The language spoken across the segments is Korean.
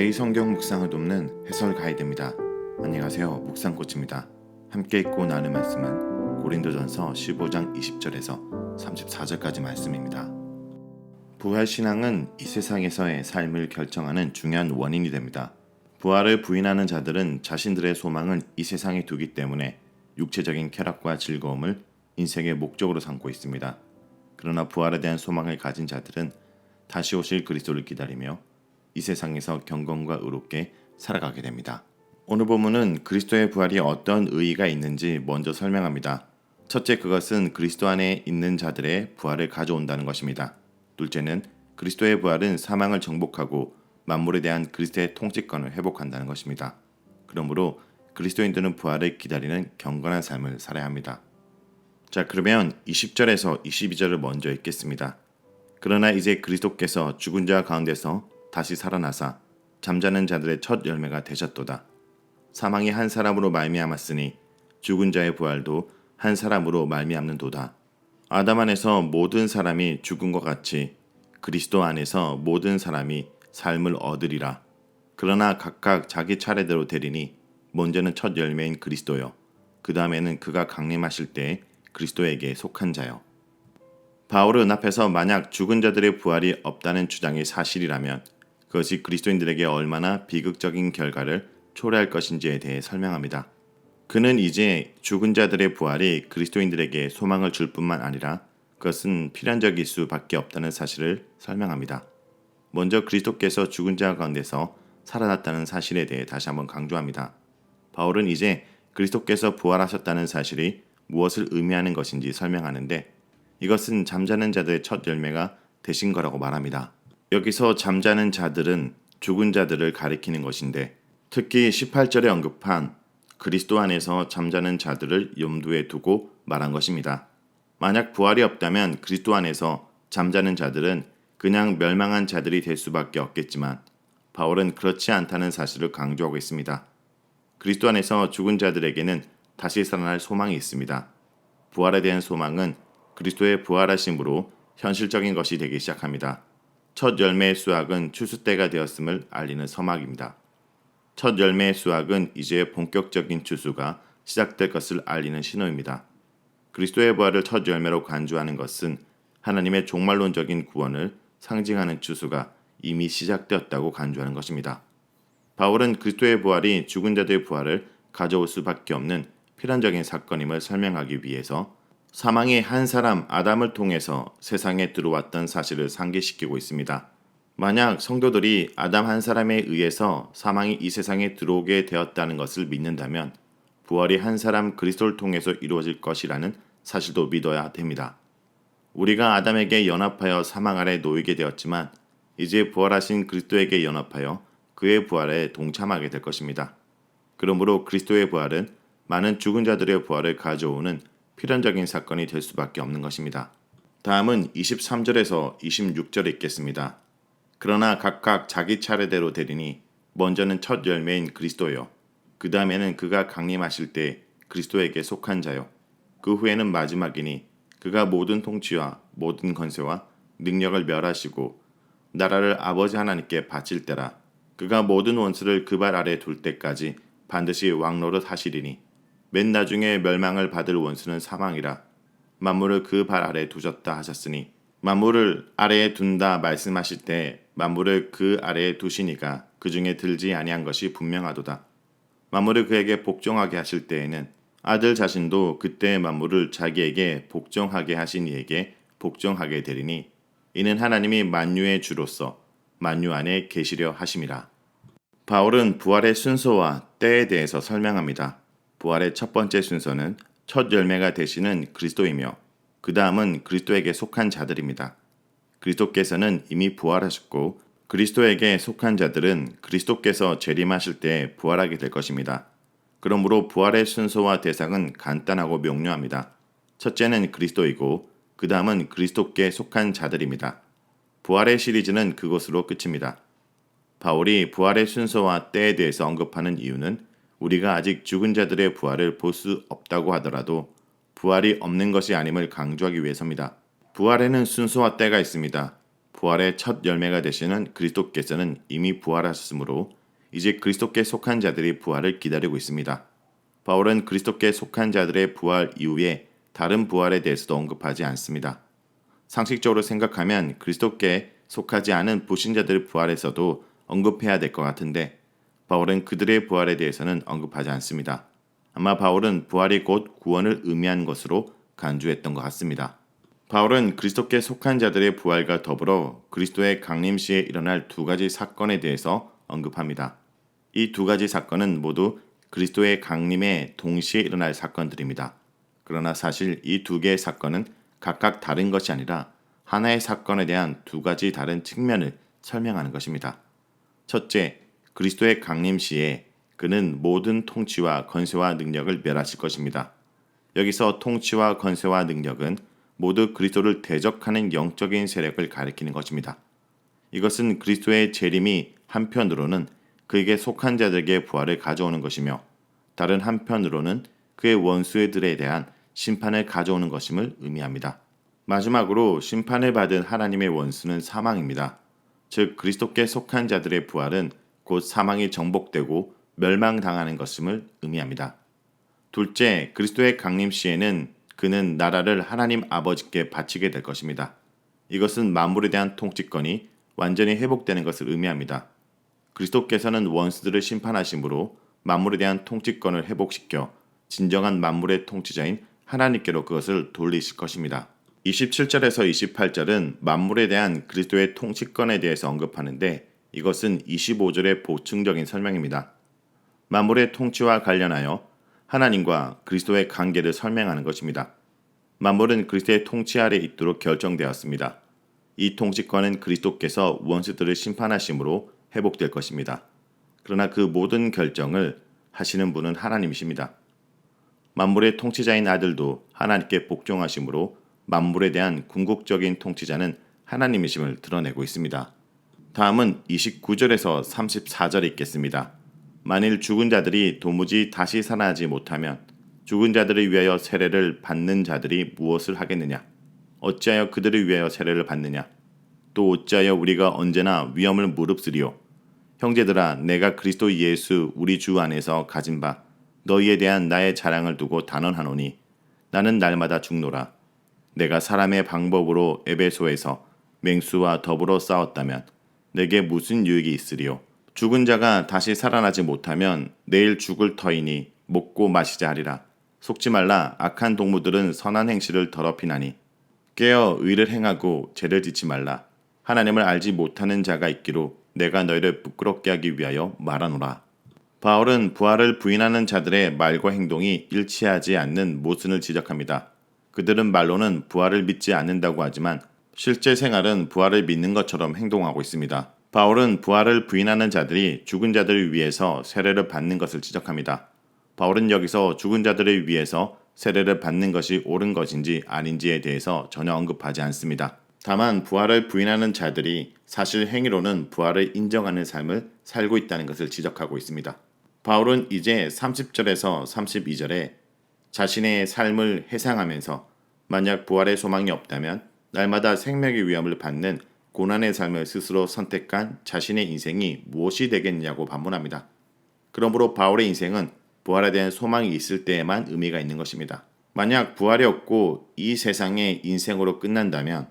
매일 성경 묵상을 돕는 해설 가이드입니다. 안녕하세요. 묵상코치입니다. 함께 읽고 나눌 말씀은 고린도전서 15장 20절에서 34절까지 말씀입니다. 부활 신앙은 이 세상에서의 삶을 결정하는 중요한 원인이 됩니다. 부활을 부인하는 자들은 자신들의 소망을 이 세상에 두기 때문에 육체적인 쾌락과 즐거움을 인생의 목적으로 삼고 있습니다. 그러나 부활에 대한 소망을 가진 자들은 다시 오실 그리스도를 기다리며 이 세상에서 경건과 의롭게 살아가게 됩니다. 오늘 본문은 그리스도의 부활이 어떤 의의가 있는지 먼저 설명합니다. 첫째 그것은 그리스도 안에 있는 자들의 부활을 가져온다는 것입니다. 둘째는 그리스도의 부활은 사망을 정복하고 만물에 대한 그리스도의 통치권을 회복한다는 것입니다. 그러므로 그리스도인들은 부활을 기다리는 경건한 삶을 살아야 합니다. 자, 그러면 20절에서 22절을 먼저 읽겠습니다. 그러나 이제 그리스도께서 죽은 자 가운데서 다시 살아나사 잠자는 자들의 첫 열매가 되셨도다. 사망이 한 사람으로 말미암았으니 죽은 자의 부활도 한 사람으로 말미암는도다. 아담 안에서 모든 사람이 죽은 것 같이 그리스도 안에서 모든 사람이 삶을 얻으리라. 그러나 각각 자기 차례대로 되리니 먼저는 첫 열매인 그리스도요. 그 다음에는 그가 강림하실 때 그리스도에게 속한 자요. 바울은 앞에서 만약 죽은 자들의 부활이 없다는 주장이 사실이라면 그것이 그리스도인들에게 얼마나 비극적인 결과를 초래할 것인지에 대해 설명합니다. 그는 이제 죽은 자들의 부활이 그리스도인들에게 소망을 줄 뿐만 아니라 그것은 필연적일 수밖에 없다는 사실을 설명합니다. 먼저 그리스도께서 죽은 자 가운데서 살아났다는 사실에 대해 다시 한번 강조합니다. 바울은 이제 그리스도께서 부활하셨다는 사실이 무엇을 의미하는 것인지 설명하는데 이것은 잠자는 자들의 첫 열매가 되신 거라고 말합니다. 여기서 잠자는 자들은 죽은 자들을 가리키는 것인데 특히 18절에 언급한 그리스도 안에서 잠자는 자들을 염두에 두고 말한 것입니다. 만약 부활이 없다면 그리스도 안에서 잠자는 자들은 그냥 멸망한 자들이 될 수밖에 없겠지만 바울은 그렇지 않다는 사실을 강조하고 있습니다. 그리스도 안에서 죽은 자들에게는 다시 살아날 소망이 있습니다. 부활에 대한 소망은 그리스도의 부활하심으로 현실적인 것이 되기 시작합니다. 첫 열매의 수확은 추수 때가 되었음을 알리는 서막입니다. 첫 열매의 수확은 이제 본격적인 추수가 시작될 것을 알리는 신호입니다. 그리스도의 부활을 첫 열매로 간주하는 것은 하나님의 종말론적인 구원을 상징하는 추수가 이미 시작되었다고 간주하는 것입니다. 바울은 그리스도의 부활이 죽은 자들의 부활을 가져올 수밖에 없는 필연적인 사건임을 설명하기 위해서 사망의 한 사람 아담을 통해서 세상에 들어왔던 사실을 상기시키고 있습니다. 만약 성도들이 아담 한 사람에 의해서 사망이 이 세상에 들어오게 되었다는 것을 믿는다면 부활이 한 사람 그리스도를 통해서 이루어질 것이라는 사실도 믿어야 됩니다. 우리가 아담에게 연합하여 사망 아래 놓이게 되었지만 이제 부활하신 그리스도에게 연합하여 그의 부활에 동참하게 될 것입니다. 그러므로 그리스도의 부활은 많은 죽은 자들의 부활을 가져오는 필연적인 사건이 될 수밖에 없는 것입니다. 다음은 23절에서 26절 읽겠습니다. 그러나 각각 자기 차례대로 되리니 먼저는 첫 열매인 그리스도요. 그 다음에는 그가 강림하실 때 그리스도에게 속한 자요. 그 후에는 마지막이니 그가 모든 통치와 모든 권세와 능력을 멸하시고 나라를 아버지 하나님께 바칠 때라 그가 모든 원수를 그 발 아래 둘 때까지 반드시 왕노릇 하시리니 맨 나중에 멸망을 받을 원수는 사망이라 만물을 그 발 아래 두셨다 하셨으니 만물을 아래에 둔다 말씀하실 때 만물을 그 아래에 두시니가 그 중에 들지 아니한 것이 분명하도다. 만물을 그에게 복종하게 하실 때에는 아들 자신도 그때 만물을 자기에게 복종하게 하신 이에게 복종하게 되리니 이는 하나님이 만유의 주로서 만유 안에 계시려 하심이라. 바울은 부활의 순서와 때에 대해서 설명합니다. 부활의 첫 번째 순서는 첫 열매가 되시는 그리스도이며 그 다음은 그리스도에게 속한 자들입니다. 그리스도께서는 이미 부활하셨고 그리스도에게 속한 자들은 그리스도께서 재림하실 때 부활하게 될 것입니다. 그러므로 부활의 순서와 대상은 간단하고 명료합니다. 첫째는 그리스도이고 그 다음은 그리스도께 속한 자들입니다. 부활의 시리즈는 그것으로 끝입니다. 바울이 부활의 순서와 때에 대해서 언급하는 이유는 우리가 아직 죽은 자들의 부활을 볼 수 없다고 하더라도 부활이 없는 것이 아님을 강조하기 위해서입니다. 부활에는 순서와 때가 있습니다. 부활의 첫 열매가 되시는 그리스도께서는 이미 부활하셨으므로 이제 그리스도께 속한 자들이 부활을 기다리고 있습니다. 바울은 그리스도께 속한 자들의 부활 이후에 다른 부활에 대해서도 언급하지 않습니다. 상식적으로 생각하면 그리스도께 속하지 않은 불신자들의 부활에서도 언급해야 될 것 같은데 바울은 그들의 부활에 대해서는 언급하지 않습니다. 아마 바울은 부활이 곧 구원을 의미한 것으로 간주했던 것 같습니다. 바울은 그리스도께 속한 자들의 부활과 더불어 그리스도의 강림 시에 일어날 두 가지 사건에 대해서 언급합니다. 이 두 가지 사건은 모두 그리스도의 강림에 동시에 일어날 사건들입니다. 그러나 사실 이 두 개의 사건은 각각 다른 것이 아니라 하나의 사건에 대한 두 가지 다른 측면을 설명하는 것입니다. 첫째, 그리스도의 강림 시에 그는 모든 통치와 권세와 능력을 멸하실 것입니다. 여기서 통치와 권세와 능력은 모두 그리스도를 대적하는 영적인 세력을 가리키는 것입니다. 이것은 그리스도의 재림이 한편으로는 그에게 속한 자들에게 부활을 가져오는 것이며 다른 한편으로는 그의 원수들에 대한 심판을 가져오는 것임을 의미합니다. 마지막으로 심판을 받은 하나님의 원수는 사망입니다. 즉 그리스도께 속한 자들의 부활은 곧 사망이 정복되고 멸망당하는 것임을 의미합니다. 둘째, 그리스도의 강림 시에는 그는 나라를 하나님 아버지께 바치게 될 것입니다. 이것은 만물에 대한 통치권이 완전히 회복되는 것을 의미합니다. 그리스도께서는 원수들을 심판하심으로 만물에 대한 통치권을 회복시켜 진정한 만물의 통치자인 하나님께로 그것을 돌리실 것입니다. 27절에서 28절은 만물에 대한 그리스도의 통치권에 대해서 언급하는데 이것은 25절의 보충적인 설명입니다. 만물의 통치와 관련하여 하나님과 그리스도의 관계를 설명하는 것입니다. 만물은 그리스도의 통치 아래 있도록 결정되었습니다. 이 통치권은 그리스도께서 원수들을 심판하심으로 회복될 것입니다. 그러나 그 모든 결정을 하시는 분은 하나님이십니다. 만물의 통치자인 아들도 하나님께 복종하심으로 만물에 대한 궁극적인 통치자는 하나님이심을 드러내고 있습니다. 다음은 29절에서 34절에 있겠습니다. 만일 죽은 자들이 도무지 다시 살아나지 못하면 죽은 자들을 위하여 세례를 받는 자들이 무엇을 하겠느냐? 어찌하여 그들을 위하여 세례를 받느냐? 또 어찌하여 우리가 언제나 위험을 무릅쓰리요? 형제들아, 내가 그리스도 예수 우리 주 안에서 가진 바 너희에 대한 나의 자랑을 두고 단언하노니 나는 날마다 죽노라. 내가 사람의 방법으로 에베소에서 맹수와 더불어 싸웠다면 내게 무슨 유익이 있으리요? 죽은 자가 다시 살아나지 못하면 내일 죽을 터이니 먹고 마시자 하리라. 속지 말라 악한 동무들은 선한 행실을 더럽히나니 깨어 의를 행하고 죄를 짓지 말라. 하나님을 알지 못하는 자가 있기로 내가 너희를 부끄럽게 하기 위하여 말하노라. 바울은 부활을 부인하는 자들의 말과 행동이 일치하지 않는 모순을 지적합니다. 그들은 말로는 부활을 믿지 않는다고 하지만 실제 생활은 부활을 믿는 것처럼 행동하고 있습니다. 바울은 부활을 부인하는 자들이 죽은 자들을 위해서 세례를 받는 것을 지적합니다. 바울은 여기서 죽은 자들을 위해서 세례를 받는 것이 옳은 것인지 아닌지에 대해서 전혀 언급하지 않습니다. 다만 부활을 부인하는 자들이 사실 행위로는 부활을 인정하는 삶을 살고 있다는 것을 지적하고 있습니다. 바울은 이제 30절에서 32절에 자신의 삶을 해상하면서 만약 부활의 소망이 없다면 날마다 생명의 위험을 받는 고난의 삶을 스스로 선택한 자신의 인생이 무엇이 되겠냐고 반문합니다. 그러므로 바울의 인생은 부활에 대한 소망이 있을 때에만 의미가 있는 것입니다. 만약 부활이 없고 이 세상의 인생으로 끝난다면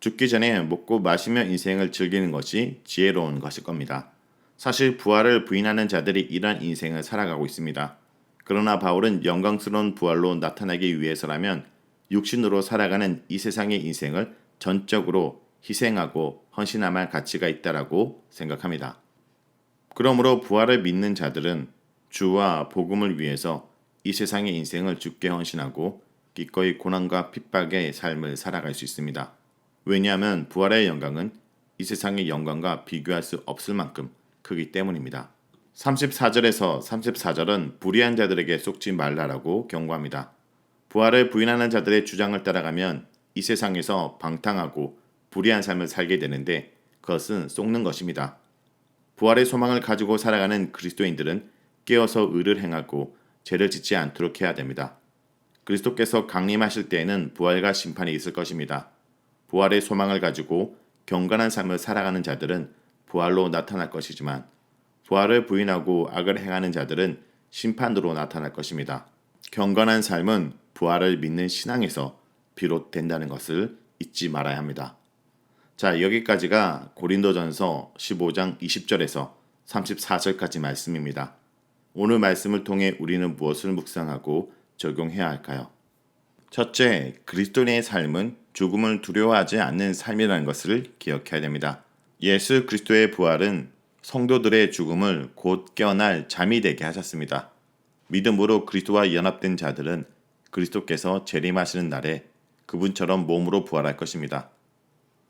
죽기 전에 먹고 마시며 인생을 즐기는 것이 지혜로운 것일 겁니다. 사실 부활을 부인하는 자들이 이러한 인생을 살아가고 있습니다. 그러나 바울은 영광스러운 부활로 나타나기 위해서라면 육신으로 살아가는 이 세상의 인생을 전적으로 희생하고 헌신함할 가치가 있다라고 생각합니다. 그러므로 부활을 믿는 자들은 주와 복음을 위해서 이 세상의 인생을 죽게 헌신하고 기꺼이 고난과 핍박의 삶을 살아갈 수 있습니다. 왜냐하면 부활의 영광은 이 세상의 영광과 비교할 수 없을 만큼 크기 때문입니다. 34절에서 34절은 불의한 자들에게 속지 말라라고 경고합니다. 부활을 부인하는 자들의 주장을 따라가면 이 세상에서 방탕하고 불의한 삶을 살게 되는데 그것은 속는 것입니다. 부활의 소망을 가지고 살아가는 그리스도인들은 깨어서 의를 행하고 죄를 짓지 않도록 해야 됩니다. 그리스도께서 강림하실 때에는 부활과 심판이 있을 것입니다. 부활의 소망을 가지고 경건한 삶을 살아가는 자들은 부활로 나타날 것이지만 부활을 부인하고 악을 행하는 자들은 심판으로 나타날 것입니다. 경건한 삶은 부활을 믿는 신앙에서 비롯된다는 것을 잊지 말아야 합니다. 자, 여기까지가 고린도전서 15장 20절에서 34절까지 말씀입니다. 오늘 말씀을 통해 우리는 무엇을 묵상하고 적용해야 할까요? 첫째, 그리스도인의 삶은 죽음을 두려워하지 않는 삶이라는 것을 기억해야 됩니다. 예수 그리스도의 부활은 성도들의 죽음을 곧 깨어날 잠이 되게 하셨습니다. 믿음으로 그리스도와 연합된 자들은 그리스도께서 재림하시는 날에 그분처럼 몸으로 부활할 것입니다.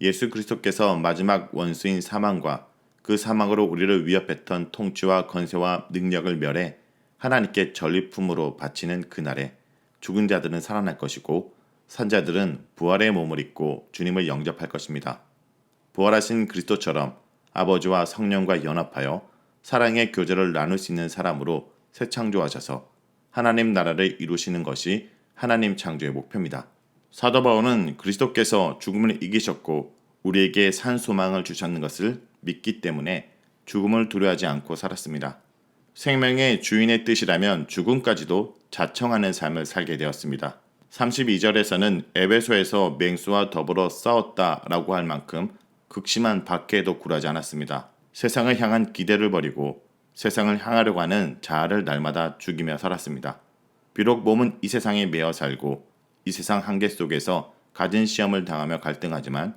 예수 그리스도께서 마지막 원수인 사망과 그 사망으로 우리를 위협했던 통치와 건세와 능력을 멸해 하나님께 전리품으로 바치는 그날에 죽은 자들은 살아날 것이고 산자들은 부활의 몸을 입고 주님을 영접할 것입니다. 부활하신 그리스도처럼 아버지와 성령과 연합하여 사랑의 교제를 나눌 수 있는 사람으로 새 창조하셔서 하나님 나라를 이루시는 것이 하나님 창조의 목표입니다. 사도 바울은 그리스도께서 죽음을 이기셨고 우리에게 산 소망을 주셨는 것을 믿기 때문에 죽음을 두려워하지 않고 살았습니다. 생명의 주인의 뜻이라면 죽음까지도 자청하는 삶을 살게 되었습니다. 32절에서는 에베소에서 맹수와 더불어 싸웠다라고 할 만큼 극심한 박해에도 굴하지 않았습니다. 세상을 향한 기대를 버리고 세상을 향하려고 하는 자아를 날마다 죽이며 살았습니다. 비록 몸은 이 세상에 매어 살고 이 세상 한계 속에서 가진 시험을 당하며 갈등하지만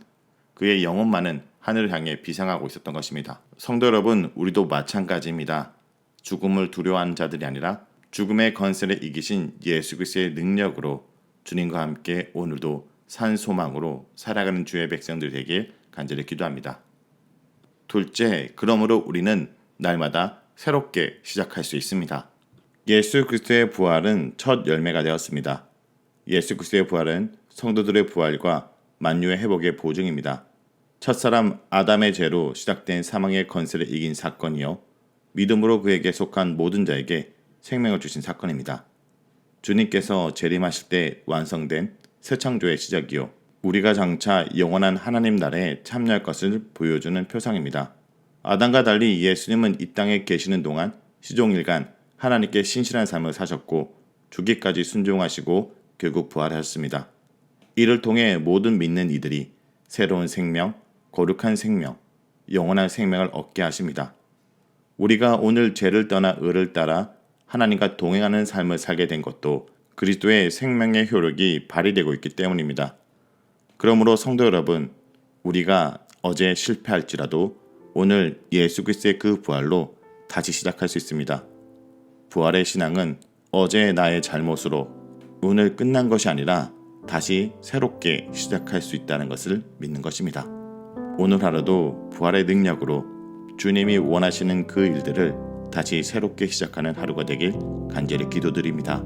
그의 영혼만은 하늘을 향해 비상하고 있었던 것입니다. 성도 여러분, 우리도 마찬가지입니다. 죽음을 두려워하는 자들이 아니라 죽음의 건설을 이기신 예수 그리스도의 능력으로 주님과 함께 오늘도 산 소망으로 살아가는 주의 백성들 되길 간절히 기도합니다. 둘째, 그러므로 우리는 날마다 새롭게 시작할 수 있습니다. 예수 그리스도의 부활은 첫 열매가 되었습니다. 예수 그리스도의 부활은 성도들의 부활과 만유의 회복의 보증입니다. 첫사람 아담의 죄로 시작된 사망의 건설을 이긴 사건이요. 믿음으로 그에게 속한 모든 자에게 생명을 주신 사건입니다. 주님께서 재림하실 때 완성된 새 창조의 시작이요. 우리가 장차 영원한 하나님 나라에 참여할 것을 보여주는 표상입니다. 아담과 달리 예수님은 이 땅에 계시는 동안 시종일관 하나님께 신실한 삶을 사셨고 죽기까지 순종하시고 결국 부활하셨습니다. 이를 통해 모든 믿는 이들이 새로운 생명, 거룩한 생명, 영원한 생명을 얻게 하십니다. 우리가 오늘 죄를 떠나 의를 따라 하나님과 동행하는 삶을 살게 된 것도 그리스도의 생명의 효력이 발휘되고 있기 때문입니다. 그러므로 성도 여러분, 우리가 어제 실패할지라도 오늘 예수 그리스도의 그 부활로 다시 시작할 수 있습니다. 부활의 신앙은 어제의 나의 잘못으로 오늘 끝난 것이 아니라 다시 새롭게 시작할 수 있다는 것을 믿는 것입니다. 오늘 하루도 부활의 능력으로 주님이 원하시는 그 일들을 다시 새롭게 시작하는 하루가 되길 간절히 기도드립니다.